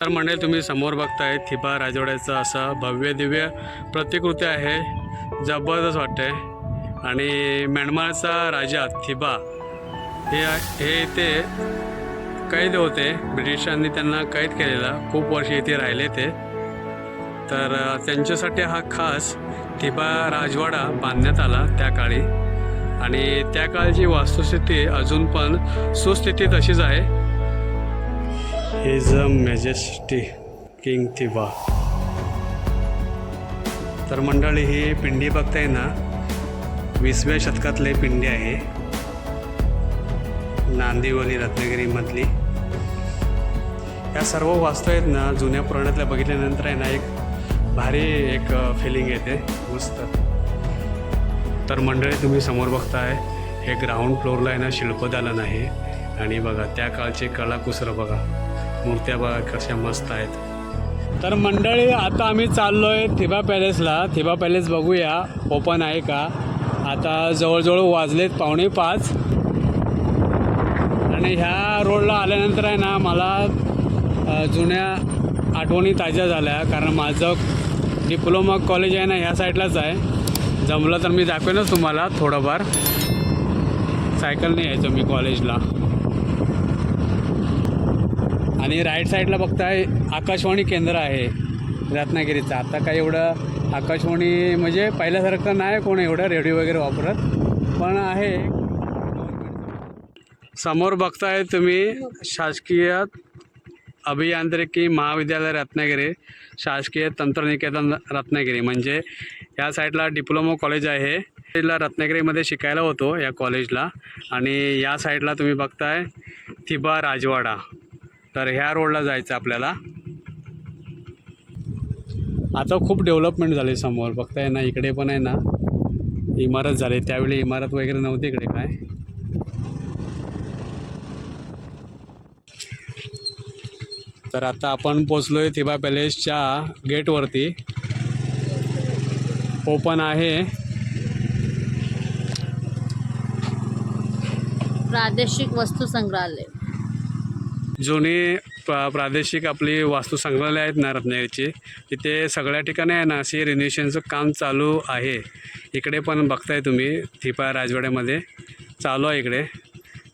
तर म्हणजे तुम्ही समोर बघताय थिबा राजवाड्याचं असं भव्य दिव्य प्रतिकृती आहे. जबरदस्त वाटते आणि म्यानमारचा राजा थिबा हे हे इथे कैद होते. ब्रिटिशांनी त्यांना कैद केलेला. खूप वर्ष इथे राहिले ते. तर त्यांच्यासाठी हा खास थिबा राजवाडा बांधण्यात आला त्या काळी आणि त्या काळची वास्तुस्थिती अजून पण सुस्थिती तशीच आहे. हिज अ मेजेस्टी किंग थिबा तर मंडळी ही पिंडी बघताय ना वीसव्या शतकातली पिंडी आहे. नांदिवली रत्नागिरीमधली या सर्व वास्तू आहेत ना जुन्या पुराणातल्या बघितल्यानंतर आहे ना एक भारी एक फिलिंग येते. मस्त. तर मंडळी तुम्ही समोर बघताय हे ग्राउंड फ्लोअरला आहे ना शिल्पदालन आहे. आणि बघा त्या काळचे कलाकुसरं बघा. मूर्त्या बघा कशा मस्त आहेत. तर मंडळी आता आम्ही चाललो आहे थिबा पॅलेसला. थिबा पॅलेस बघूया. ओपन आहे का? आता जवळजवळ वाजलेत पावणे पाच. आणि ह्या रोडला आल्यानंतर आहे ना मला जुन्या आठवणी ताज्या झाल्या. कारण माझं डिप्लोमा कॉलेज आहे ना ह्या साईडलाच आहे. जमलं तर मी दाखवेनच तुम्हाला थोडंफार. सायकलने यायचो मी कॉलेजला. आणि राईट साईडला बघताय आकाशवाणी केंद्र आहे रत्नागिरीचं. आता काय एवढं आकाशवाणी म्हणजे पहिल्यासारखं नाही कोण एवढं रेडिओ वगैरे वापरत पण आहे समोर बघताय तुम्ही शासकीय अभियांत्रिकी महाविद्यालय रत्नागिरी शासकीय तंत्रनिकेतन रत्नागिरी. म्हणजे या साईडला डिप्लोमा कॉलेज आहे. साईडला रत्नागिरीमध्ये शिकायला होतो या कॉलेजला आणि या साईडला तुम्ही बघताय थिबा राजवाडा. तर ह्या रोडला जायचं आपल्याला. आता खूप डेव्हलपमेंट झाली समोर. बघताय ना इकडे पण आहे ना. इमारत झाली. त्यावेळी इमारत वगैरे नव्हती इकडे काय? तर आता आपण पोचलोय थिबा पॅलेसच्या गेटवरती. ओपन आहे. प्रादेशिक वस्तू संग्रहालय. जुनी प्रा प्रादेशिक आपली वास्तू संग्रहालय आहेत ना रत्नागिरीची तिथे सगळ्या ठिकाणी आहे ना अशी रिनोव्हेशनचं काम चालू आहे. इकडे पण बघताय तुम्ही थिपा राजवाड्यामध्ये. चालू आहे इकडे.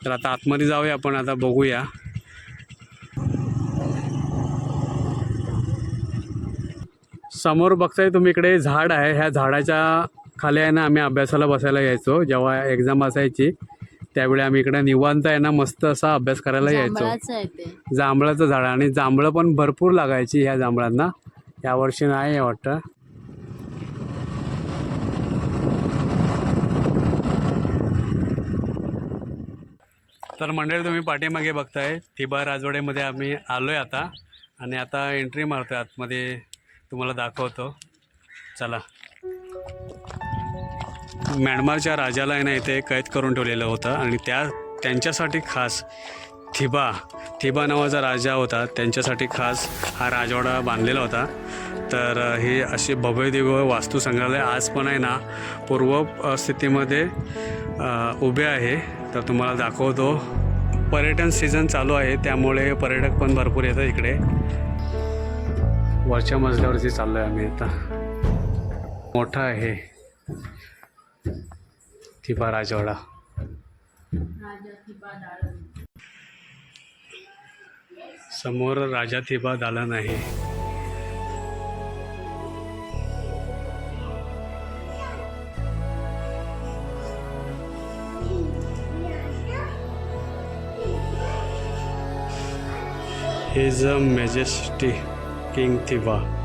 तर आता आतमध्ये जाऊया आपण आता बघूया. समोर बघताय तुम्ही इकडे झाड आहे. ह्या झाडाच्या खाली आहे ना आम्ही अभ्यासाला बसायला यायचो जेव्हा एक्झाम असायची. त्यावेळी आम्ही इकडे निवांत आहे ना मस्त असा अभ्यास करायला यायचो. जांभळाचं आहे ते. जांभळाचं झाड आणि जांभळं पण भरपूर लागायची ह्या जांभळांना. यावर्षी नाही आहे वाटतं. तर मंडळी तुम्ही पाठीमागे बघताय थिबा राजवाड्यामध्ये आम्ही आलो आहे आता. आणि आता एंट्री मारतो आतमध्ये. तुम्हाला दाखवतो. चला. म्यानमारच्या राजाला आहे ना इथे कैद करून ठेवलेलं होतं. आणि त्या त्यांच्यासाठी खास थिबा थिबा नावाचा राजा होता. त्यांच्यासाठी खास हा राजवाडा बांधलेला होता. तर हे असे भव्य वास्तू संग्रहालय आज पण आहे ना पूर्व स्थितीमध्ये उभे आहे. तर तुम्हाला दाखवतो. पर्यटन सीझन चालू आहे. त्यामुळे पर्यटक पण भरपूर येतात इकडे. वरच्या मजल्यावरती चाललो आहे आम्ही आता. मोठा आहे. थिबा राजवाडा. समोर राजा थिबा दालन आहे. हिज अ मॅजेस्टी किंग थिबा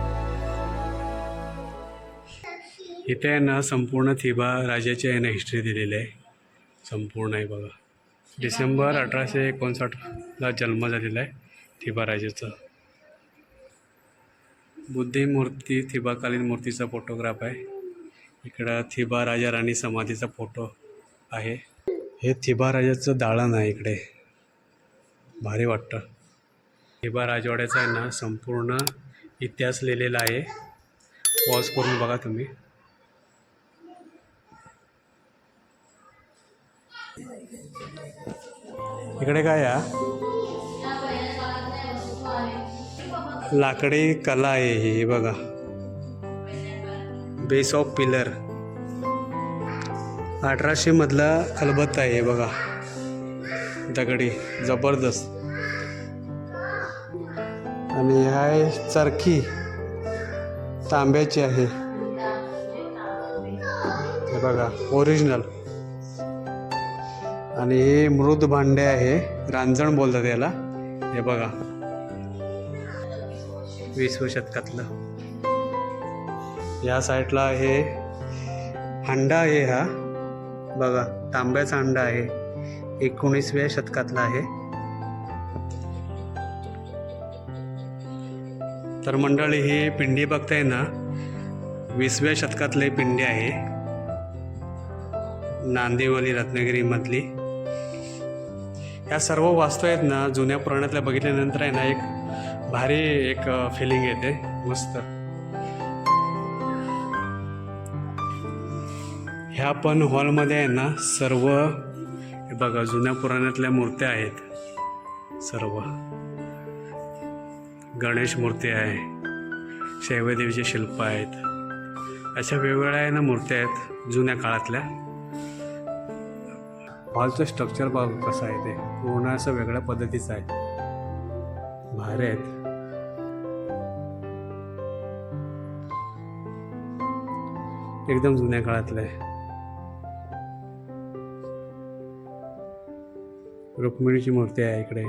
इथे आहे ना संपूर्ण थिबा राजाची आहे ना हिस्ट्री दिलेली आहे. संपूर्ण आहे बघा. डिसेंबर अठराशे एकोणसाठला जन्म झालेला आहे थिबा राजाचा बुद्धिमूर्ती थिबाकालीन मूर्तीचा फोटोग्राफ आहे. इकडं थिबा राजा राणी समाधीचा फोटो आहे. हे थिबा राजाचं दाळण आहे इकडे. भारी वाटतं. थिबा राजवाड्याचा आहे ना संपूर्ण इतिहास लिहिलेला आहे. पॉज करून बघा तुम्ही. इकडे काय या लाकडी कला आहे ही हे बघा. बेस ऑफ पिलर अठराशे मधला खलबत्ता आहे बघा. दगडी जबरदस्त. आणि हाय आहे चरखी. तांब्याची आहे. हे बघा ओरिजिनल आणि हे मृद भांडे आहे. रांजण बोलतात याला. हे बघा. विसव शतकातलं. या साईडला हे हंडा आहे हा. बघा तांब्याचा हंडा आहे. एकोणीसव्या शतकातला आहे. तर मंडळी ही पिंडी बघताय ना? वीसव्या शतकातले पिंडी आहे. नांदिवली रत्नागिरीमधली ह्या सर्व वास्तू आहेत ना जुन्या पुराणातल्या बघितल्यानंतर आहे ना एक भारी एक फिलिंग येते. मस्त. ह्या पण हॉलमध्ये आहे ना सर्व हे बघा जुन्या पुराणातल्या मूर्त्या आहेत. सर्व. गणेश मूर्ती आहे. शैवदेवीचे शिल्प आहेत. अशा वेगवेगळ्या आहे ना मूर्त्या आहेत जुन्या काळातल्या. हॉलचं स्ट्रक्चर बघ कसं आहे ते. पूर्ण असं वेगळ्या पद्धतीचं आहे. भारी आहेत एकदम जुन्या काळातलं. आहे रुक्मिणीची मूर्ती आहे इकडे.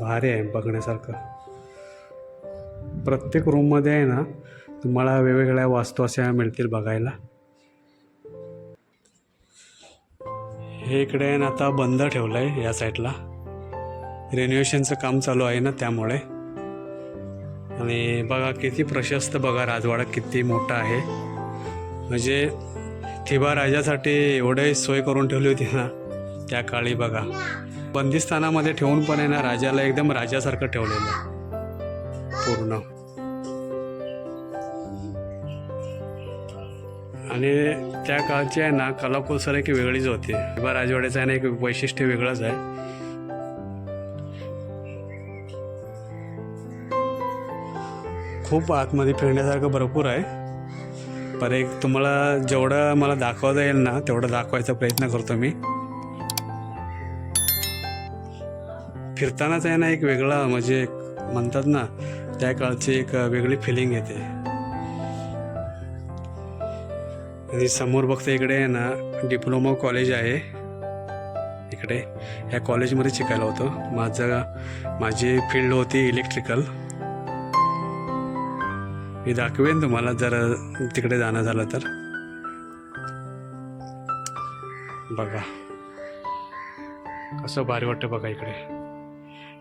भारी आहे बघण्यासारखं. प्रत्येक रूममध्ये आहे ना तुम्हाला वेगवेगळ्या वास्तू अशा मिळतील बघायला. हे इकडे ना आता बंद ठेवलं आहे या साईडला. रेनोव्हेशनचं काम चालू आहे ना त्यामुळे. आणि बघा किती प्रशस्त बघा राजवाडा किती मोठा आहे. म्हणजे थिबा राजासाठी एवढे सोय करून ठेवली होती ना त्या काळी बघा. बंदिस्थानामध्ये ठेवून पण आहे ना राजाला एकदम राजासारखं ठेवलेलं पूर्ण. आणि त्या काळची आहे ना कलाकुसर एक वेगळीच होती. बा राजवाड्याचं आहे ना एक वैशिष्ट्य वेगळंच आहे. खूप आतमध्ये फिरण्यासारखं भरपूर आहे. पर एक तुम्हाला जेवढं मला दाखवता येईल ना तेवढं दाखवायचा प्रयत्न करतो मी. फिरतानाच आहे ना एक वेगळा म्हणजे एक म्हणतात ना त्या काळची एक वेगळी फिलिंग येते. आणि समोर बघता इकडे आहे ना डिप्लोमा कॉलेज आहे. इकडे या कॉलेजमध्ये शिकायला होतो. माझं माझी फील्ड होती इलेक्ट्रिकल मी दाखवेन तुम्हाला जर तिकडे जाणं झालं तर. बघा. कसं भारी वाटतं बघा इकडे.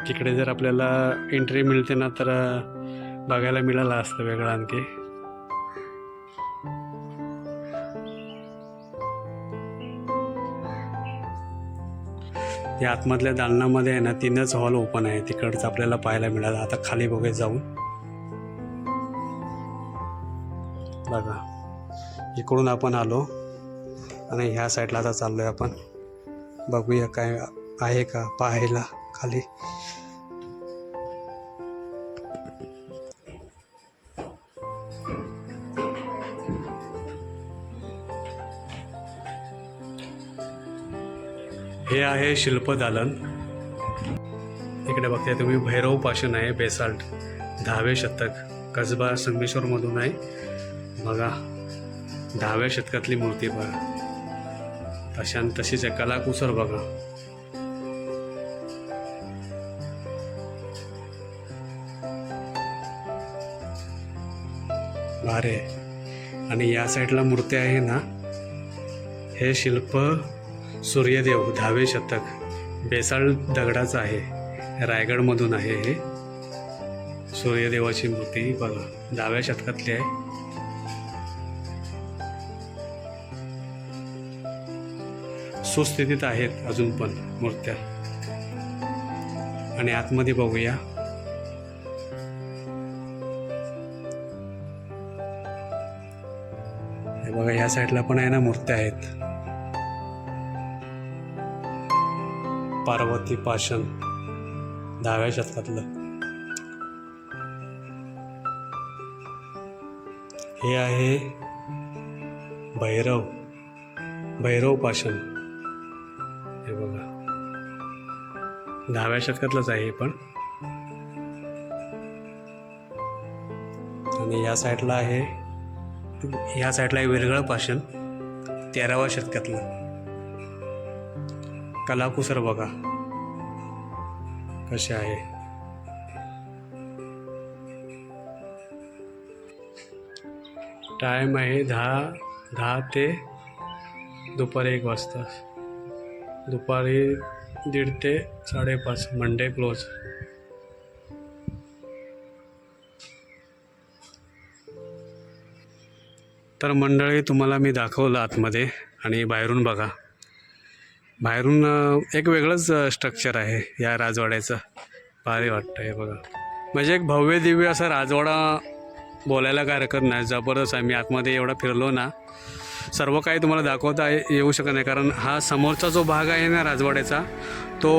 तिकडे जर आपल्याला एंट्री मिळते ना तर बघायला मिळालं असतं वेगळं आणखी. या आतमधल्या दालनामध्ये आहे ना तीनच हॉल ओपन आहे. तिकडचं आपल्याला पाहायला मिळालं. आता खाली बघे जाऊन. बघा. इकडून आपण आलो. आणि ह्या साईडला आता चाललोय आपण. बघूया काय आहे का पाहायला खाली. आहे शिल्प दालन. इकडे बघताय तुम्ही भैरव आहे बेसाल्ट दहावे शतक कसबा संगमेश्वरमधून आहे. बघा दहाव्या शतकातली मूर्ती बघा. तशान तशीच आहे कलाकुसर बघा. भारे आणि या साईडला मूर्ती आहे ना हे शिल्प सूर्यदेव दहावे शतक बेसाळ दगडाचं आहे रायगडमधून आहे हे. सूर्यदेवाची मूर्ती बघा दहाव्या शतकातली आहे. सुस्थितीत आहेत अजून पण मूर्त्या. आणि आतमध्ये बघूया. बघा ह्या साईडला पण आहे ना मूर्त्या आहेत. पार्वती पाषण दहाव्या शतकातलं. हे आहे भैरव भैरव पाषाण. हे बघा. दहाव्या शतकातलंच आहे हे पण. आणि या साईडला आहे या साईडला आहे वेगळं पाषण तेराव्या शतकातलं. कलाकुसर बघा. कसे आहे? टाईम आहे दहा दहा ते दुपारी एक वाजता. दुपारी दीड ते साडेपाच मंडे क्लोज तर मंडळी तुम्हाला मी दाखवलं आतमध्ये आणि बाहेरून बघा. बाहेरून एक वेगळंच स्ट्रक्चर आहे या राजवाड्याचं. भारी वाटतं हे बघा. म्हणजे एक भव्य दिव्य असा राजवाडा बोलायला काय हरकत नाही. जबरदस्त आहे. मी आतमध्ये एवढा फिरलो ना सर्व काही तुम्हाला दाखवता येऊ शकत नाही. कारण हा समोरचा जो भाग आहे ना राजवाड्याचा तो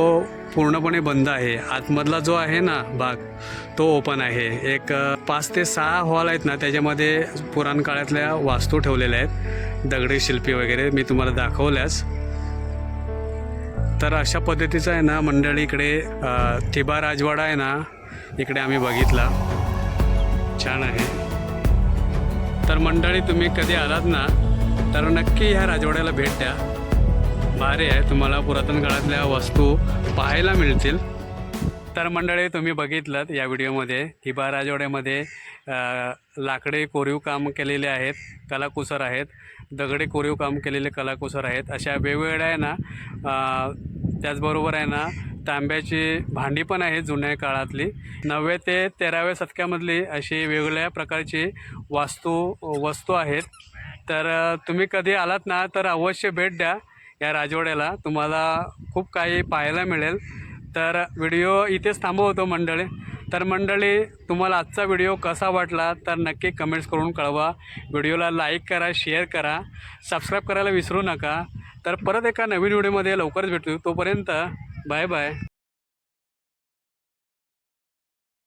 पूर्णपणे बंद आहे. आतमधला जो आहे ना भाग तो ओपन आहे. एक पाच ते सहा हॉल आहेत ना त्याच्यामध्ये पुराण काळातल्या वास्तू ठेवलेल्या आहेत. दगडी शिल्पी वगैरे मी तुम्हाला दाखवल्यास. तर अशा पद्धतीचं आहे ना मंडळी इकडे थिबा राजवाडा आहे ना इकडे आम्ही बघितला. छान आहे. तर मंडळी तुम्ही कधी आलात ना तर नक्की ह्या राजवाड्याला भेट द्या. भारी आहे तुम्हाला पुरातन काळातल्या वस्तू पाहायला मिळतील. तर मंडळी तुम्ही बघितलं या व्हिडिओमध्ये हिबा राजवाड्यामध्ये लाकडे कोरीव काम केलेले आहेत कलाकुसर आहेत. दगडे कोरीव काम केलेले कलाकुसर आहेत. अशा वेगवेगळ्या आहे ना त्याचबरोबर आहे ना तांब्याची भांडी पण आहेत जुन्या काळातली. नववे ते तेराव्या शतकामधली अशी वेगवेगळ्या प्रकारची वास्तू वस्तू आहेत. तर तुम्ही कधी आलात ना तर अवश्य भेट द्या या राजवाड्याला. तुम्हाला खूप काही पाहायला मिळेल. तर व्हिडिओ इथेच थांबवतो मंडळी. तर मंडळी तुम्हाला आजचा व्हिडिओ कसा वाटला तर नक्की कमेंट्स करून कळवा. व्हिडिओला लाईक करा शेअर करा. सबस्क्राईब करायला विसरू नका. तर परत एका नवीन व्हिडिओमध्ये लवकरच भेटू. तोपर्यंत बाय बाय